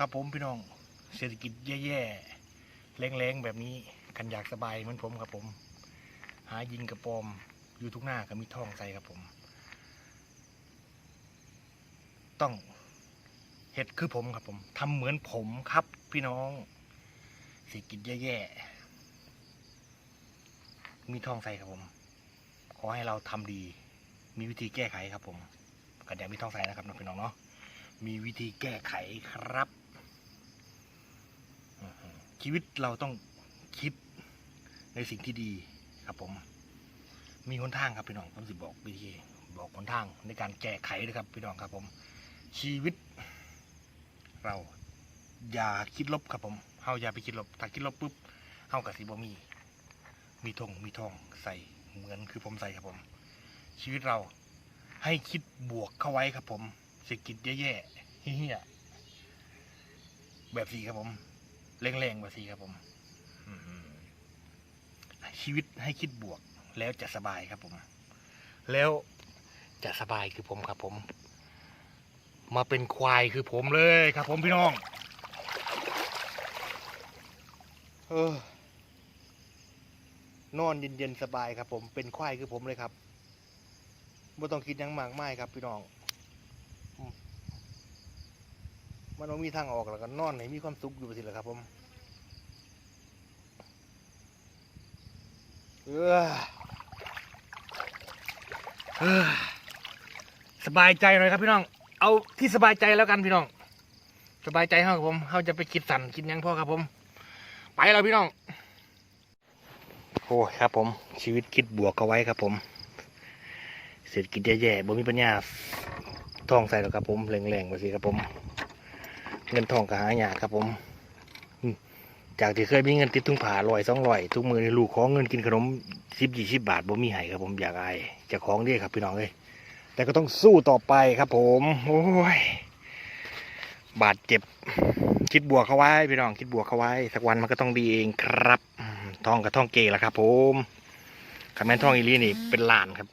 ครับผมพี่น้องเศรษฐกิจแย่ๆแรงๆแบบนี้กันอยากสบายเหมือนผมครับผม หายิงกระปอมอยู่ทุกหน้าก็มีท่องใส่ครับผม ต้องเห็ดคือผมครับผมทำเหมือนผมครับพี่น้องเศรษฐกิจแย่ๆมีท่องใส่ครับผม ขอให้เราทำดี มีวิธีแก้ไขครับผมกันอย่ามีท่องใส่นะครับน้องพี่น้องเนาะมีวิธีแก้ไขครับ ชีวิตเราต้องคิดในสิ่งที่ดีครับผม มีหนทางครับพี่น้องผมสิบอกวิธีบอกหนทางในการแก้ไขนะครับพี่น้องครับผม ชีวิต เรา อย่าคิดลบครับผมเฮาอย่าไปคิดลบ ถ้าคิดลบปุ๊บเฮากับสิบ่มี มีธงมีทองใส่เหมือนคือผมใส่ครับผม ชีวิตเราให้คิดบวกเข้าไว้ครับผมเศรษฐกิจแย่ๆเฮี้ยแบบสีครับผม แรงๆแบบสีครับผมอืมชีวิตให้คิดบวก แล้วจะสบายครับผม แล้วจะสบายคือผมครับผม มาเป็นควายคือผมเลยครับ ผมพี่น้องเออนอนเย็นๆสบายครับ ผมเป็นควายคือผมเลยครับไม่ต้องคิดหยังมากมายครับพี่น้องอืม มันมีทางออกแล้วก็นอนให้มีความสุขอยู่ไปสิแหละครับ ผมเออสบายใจหน่อยครับพี่น้อง เอาที่สบายใจแล้วกันพี่น้อง สบายใจเฮาครับผมเฮาจะไปคิดสั่นคิดหยังพ่อครับผม ไปแล้วพี่น้องโอ้ครับผม ชีวิตคิดบวกเอาไว้ครับผม เศรษฐกิจแย่ๆบ่มีปัญญาทองใส่หรอกครับผมแรงๆไปสิครับผม เงินทองก็หายากครับผม จากที่เคยมีเงินติดถุงผาลอยสองลอยทุกมือนี่ลูกของเงินกินขนมสิบยี่สิบบาทบ่มีให้ครับผมอยากอายจะของเด้ครับพี่น้องเลยแต่ก็ต้องสู้ต่อไปครับผม โอ้ย บาดเจ็บ คิดบวกเขาไว้พี่น้องคิดบวกเขาไว้ สักวันมันก็ต้องดีเองครับทองกับทองเกล่ะครับ ผมคำแม่นทองอีลีนี่เป็นล้านครับ